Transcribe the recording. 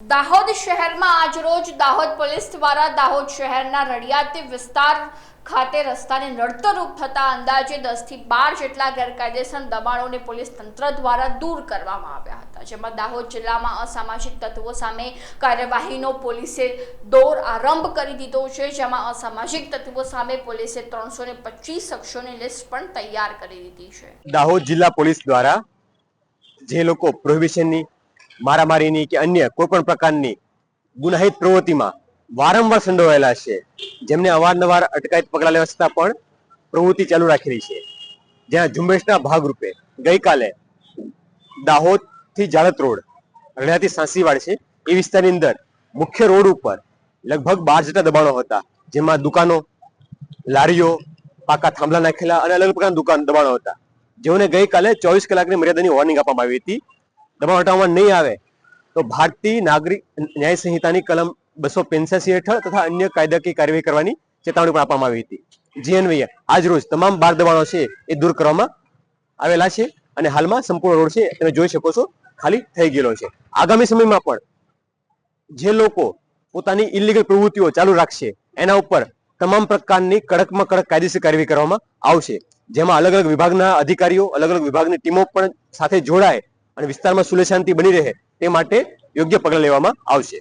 દાહોદ શહેરમાં આજરોજ દાહોદ પોલીસ દ્વારા દાહોદ શહેરના રડિયાતી વિસ્તાર ખાતે રસ્તાને નડતરરૂપ થતા અંદાજે દસથી બાર જેટલા ગેરકાયદેસર દબાણોને પોલીસ તંત્ર દ્વારા દૂર કરવામાં આવ્યા હતા. જેમાં દાહોદ જિલ્લામાં અસામાજિક તત્વો સામે કાર્યવાહીનો પોલીસે દોર આરંભ કરી દીધો છે. જેમાં અસામાજિક તત્વો સામે પોલીસે ત્રણસો ને પચીસ શખ્સોની લિસ્ટ પણ તૈયાર કરી દીધી છે. દાહોદ જિલ્લા પોલીસ દ્વારા જે લોકો પ્રોહિબિશનની મારામારીની કે અન્ય કોઈ પણ પ્રકારની ગુનાહિત પ્રવૃત્તિમાં વારંવાર સંડોવાયેલા છે. જેમને અવારનવાર અટકાયત પગલાં લેવા છતાં પણ પ્રવૃત્તિ ચાલુ રાખેલી છે. જ્યાં ઝુંબેશના ભાગરૂપે ગઈકાલે દાહોદથી જાળત રોડ રણિયાથી સાંસીવાડ છે, એ વિસ્તારની અંદર મુખ્ય રોડ ઉપર લગભગ બાર જેટલા દબાણો હતા, જેમાં દુકાનો, લારીઓ, પાકા થાંભલા નાખેલા અને અલગ પ્રકારના દુકાન દબાણો હતા. જેઓને ગઈકાલે ચોવીસ કલાકની મર્યાદાની વોર્નિંગ આપવામાં આવી હતી. દબાણ હટાવવામાં નહીં આવે, તો ભારતીય નાગરિક ન્યાય સંહિતાની કલમ બસો પંચ્યાસી હેઠળ તથા અન્ય કાયદાકીય કાર્યવાહી કરવાની ચેતવણી પણ આપવામાં આવી હતી. જે અન્વયે આજ રોજ તમામ બાર દબાણો છે એ દૂર કરવામાં આવેલા છે અને હાલમાં સંપૂર્ણ રોડ છે, તમે જોઈ શકો છો, ખાલી થઈ ગયેલો છે. આગામી સમયમાં પણ જે લોકો પોતાની ઇલીગલ પ્રવૃત્તિઓ ચાલુ રાખશે, એના ઉપર તમામ પ્રકારની કડકમાં કડક કાયદેસર કાર્યવાહી કરવામાં આવશે. જેમાં અલગ અલગ વિભાગના અધિકારીઓ અલગ અલગ વિભાગની ટીમો પણ સાથે જોડાય અને વિસ્તારમાં સુલે શાંતિ બની રહે તે માટે યોગ્ય પગલાં લેવામાં આવશે.